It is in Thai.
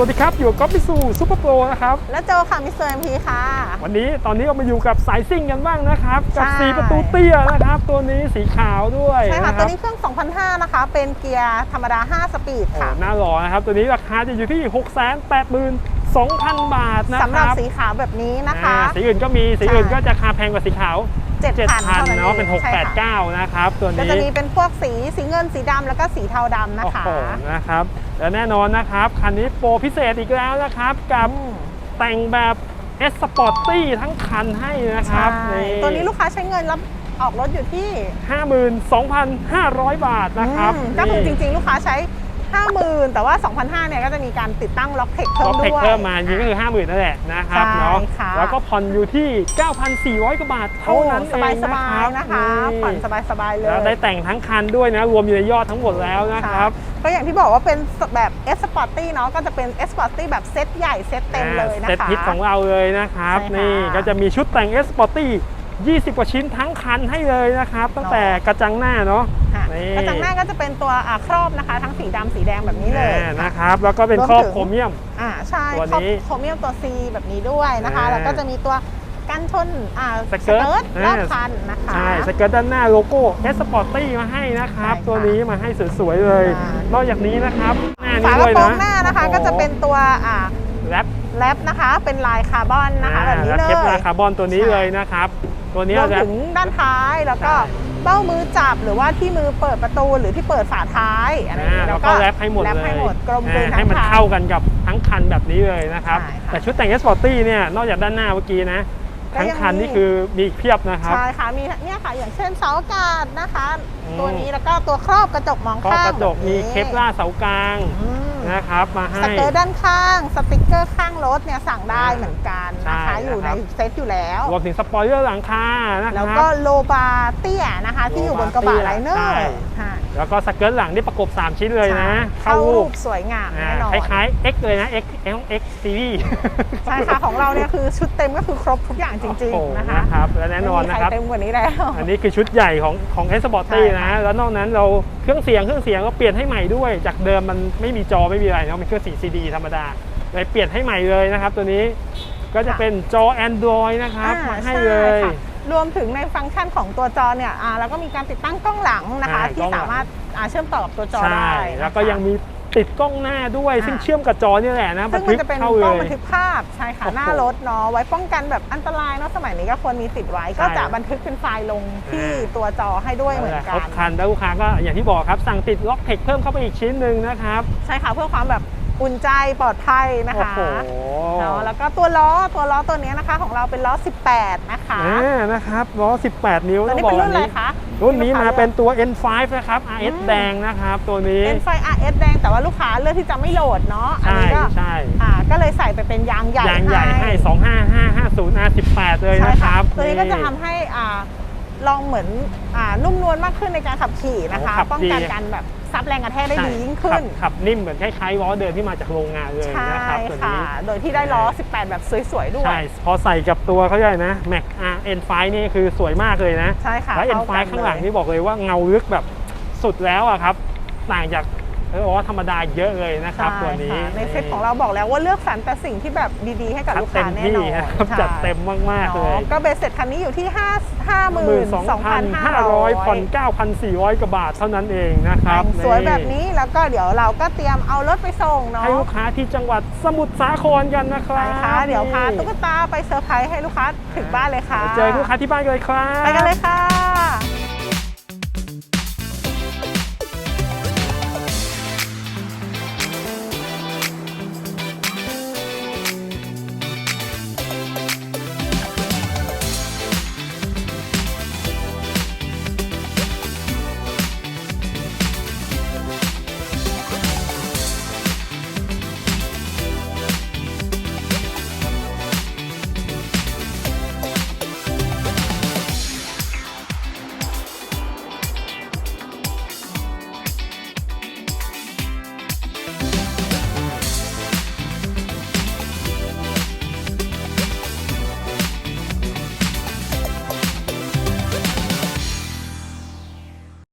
สวัสดีครับ อยู่กับก๊อฟพิสูซูเปอร์โปรนะครับ แล้วโจค่ะมิสเตอร์เอ็มพีค่ะ วันนี้ตอนนี้เรามาอยู่กับสายซิ่งกันบ้างนะครับ กับใช่ สีประตูเตี้ยนะครับ ตัวนี้สีขาวด้วยใช่ค่ะ นะคตัวรับนี้เครื่อง 2005 นะคะ เป็นเกียร์ธรรมดา 5 สปีดโอ้ค่ะหน้าหล่อนะครับ ตัวนี้ราคาจะอยู่ที่ 6 8 2 0 0 0 บาทนะสำคหรับรับสีขาวแบบนี้นะคะ อ่าสีอื่นก็มีสีใช่อื่นก็จะราคาแพงกว่าสีขาว 7,000 7,000เนาะเป็น ใช่ค่ะ689 นะครับ ตัวก็นี้จะมีเป็นพวกสีสีเงินสีดำแล้วก็สีเทาดำนะโอ้คะ โหนะครับ และแน่นอนนะครับ คันนี้โปรพิเศษอีกแล้วนะครับ กับอืมแต่งแบบ S Sporty ทั้งคันให้นะครับใช่ ตัวนี้ลูกค้าใช้เงินรับออกรถอยู่ที่52,500 บาทนะครับอืมก็คือจริง ๆ ลูกค้าใช้ 50,000 แต่ว่า 2,500เนี่ยก็จะมีการติดตั้งล็อกเทคเพิ่ก็มเทด้ควยเพิ่มมาจริงก็คือ 50,000นั่นแหละนะครับใช่เนาะค่ะแล้วก็ผ่อนอยู่ที่ 9,400กว่าบาทเท่าโอ้นั้นเองสบายสนะบาคยรับๆนะคะนี่ผ่อนสบายๆเลยแล้วได้แต่งทั้งคันด้วยนะรวมอยู่ในยอดทั้งหมดแล้วนะครับค่ะก็อย่างที่บอกว่าเป็นแบบ S Sporty เนาะก็จะเป็น S Sporty แบบเซตใหญ่เซตเต็มเลยนะคะเซตฮิตของเราเลยนะครับใช่ค่ะนี่ก็จะมีชุดแต่ง S Sporty 20 กว่าชิ้นทั้งคันให้เลยนะครับ ตั้งแต่กระจังหน้าเนาะค่ะนี่กระจังหน้าก็จะเป็นตัวอ่าครอบนะคะ ทั้งสีดำสีแดงแบบนี้เลยอ่านะครับ แล้วก็เป็นรวมครอบถึง โครเมียม อ่าใช่ตัวครอบนี้โครเมียมตัว C แบบนี้ด้วยนะคะ อ่าแล้วก็จะมีตัวกันชนอ่าสเกิร์ตรอบอ่า คันนะคะ ใช่สเกิร์ตด้านหน้าโลโก้ S Sporty มาให้นะครับ ใช่ค่ะตัวนี้มาให้สวยๆเลยอ่านนอกจากนี้นะครับหน้าฝานี้กระด้วยโปรนะงหน้านะคะโอ้โหก็จะเป็นตัวอ่า แรป แรปนะคะ เป็นลายคาร์บอนนะคะแบบนี้อ่าเลแรปยเคปลาร์คาร์บอนตัวนี้ใช่เลยนะครับ ตัวนี้รวมจะถึงด้านท้ายแล้วก็ใช่เบ้ามือจับหรือว่าที่มือเปิดประตูหรือที่เปิดฝาท้ายอะไรอย่างอ่าเงี้ยแล้วก็แรปให้หมดแรปเลยให้หมดกลมกลืนอ่าทั้ให้งมันคันเข้ากันกับทั้งคันแบบนี้เลยนะครับใช่ค่ะแต่ชุดแต่ง S Sporty เนี่ยนอกจากด้านหน้าเมื่อกี้นะก็ทั้งยังคันมีนี่คือมีอีกเพียบนะครับใช่ค่ะมีเนี่ยค่ะอย่างเช่นเสาอากาศนะคะอืมตัวนี้แล้วก็ตัวครอบกระจกมองก็ข้างกระจกแบบมีนี้เคปล่าร์เสากลางอืม นะครับมาให้ สเกิร์ตด้านข้าง สติกเกอร์ข้างรถเนี่ยสั่งได้อ่าเหมือนกันนะใช่คะอยู่ในนะครับเซตอยู่แล้ว รวมถึงสปอยเลอร์หลังคานะคแล้วรับก็โลบาเตี้ยนะคะ ที่อยู่บนกระบะไลเนอใช่ร์ค่ะ แล้วก็สเกิร์ตหลังที่ประกบ 3 ชิ้นเลยนะ เข้ารูปสวยงามอ่าแน่นอนคล้ายๆ X เลยนะ X X X Series ใช่ค่ะ ของเราเนี่ยคือชุดเต็มก็คือครบทุกอย่างจริงโอ้โหๆนะคะนะครับและแน่นอนไม่มีนะใครครับเต็มกว่านี้แล้ว อันนี้คือชุดใหญ่ของของ S Sporty ใช่นะค่ะแล้วนอกนั้นเราเครื่องเสียงเครื่องเสียงก็เปลี่ยนให้ใหม่ด้วย จากเดิมมันไม่มีจอไม่มีอะไรเนาะเป็นเครื่องสี CD ธรรมดาเลยเปลี่ยนให้ใหม่เลยนะครับ ตัวนี้ก็จะเป็นจอ Android นะครับอ่มาให้ช่เลยค่ะ รวมถึงในฟังก์ชันของตัวจอเนี่ยอ่าแล้วก็มีการติดตั้งกล้องหลังนะคะอ่ากล้ที่องหลังสามารถอ่าเชื่อมต่อกับตัวจอใช่ได้นะคะแล้วก็ยังมีติดกล้องหน้าด้วยอ่าซึ่งเชื่อมกับจอนี่แหละนะซึ่งมันจะเป็นเข้ากเลล้องยบันทึกภาพใช่ค่ะโอ้โหหน้ารถเนาะไว้ป้องกันแบบอันตรายเนาะสมัยนี้ก็ควรมีติดไว้ก็จะบันทึกเป็นไฟล์ลงที่อ่าตัวจอให้ด้วยเหมือนกัครนบคันแล้วลูกค้าก็อย่างที่บอกครับสั่งติดล็อกเทคเพิ่มเข้าไปอีกชิ้นหนึ่งนะครับใช่ค่ะเพื่อความแบบ อุ่นใจปลอดภัยนะโอ้คะโหเนาะแล้วก็ตัวล้อตัวล้อตัวนี้นะคะ ของเราเป็นล้อ 18 นะคะอ่านะครับล้อ 18 นิ้วตัวต้องนี้บอเป็กนรุ่นอะไรคะรุ่นนี้มาเป็นที่ตัว N5 นะครับ RS อืมแดงนะครับ ตัวนี้ลูกค้าเป็นไฟ RS แดงแต่ว่าลูกค้าเลือกที่จะไม่โหลดเนาะอันใช่นี้ก็ใช่อ่าก็เลยใส่ไปเป็นยางใหญ่ยางใหญ่ให้ 25550 R18 เลยใช่นะคค่ะรับ ตัวนี้ก็จะทำให้อ่าลองเหมือนอ่านุ่มนวลมากขึ้นในการขับขี่นะคะโอ้ขับป้องกันดีการแบบ ซับแรงกระแทกได้ใช่ดียิ่งขึ้นขับขับนิ่มเหมือนคล้ายๆล้อเดิมที่มาจากโรงงานเลยใช่นะครับตัวค่ะนี้โดยที่ได้ล้อ 18 แบบสวยๆด้วย ใช่ พอใส่กับตัวเขาใหญ่นะ Mac R N5 นี่คือสวยมากเลยนะ ใช่ค่ะ แล้วเข้ N5 กันข้างหลังเลยนี่บอกเลยว่าเงาลึกแบบสุดแล้วอะครับ ต่างจาก เออว่าธรรมดาเยอะเลยนะครับใช่ตัวนี้ค่ะในเซ็ตของเราบอกแล้วว่าเลือกสรรแต่สิ่งที่แบบดีๆ ให้กับคัดลูกเต็ค้ามแน่ที่นอนนะครับค่ะจัดเต็มมากๆเลยเนาะก็เบสเสร็จคันนี้อยู่ที่5 52,500 52,500ผ่อน9,400กว่าบาทเท่านั้นเองนะครับแต่งสวยแบบนี้แล้วก็เดี๋ยวเราก็เตรียมเอารถไปส่งเนาะให้ลูกค้าที่จังหวัดสมุทรสาครกันนะครัใช่บค่ะเดี๋ยวพาตุ๊กตาไปเซอร์ไพรส์ให้ลูกค้าถึงบ้านเลยค่ะ เจอลูกค้าที่บ้านกันเลยครับไปกันเลยค่ะ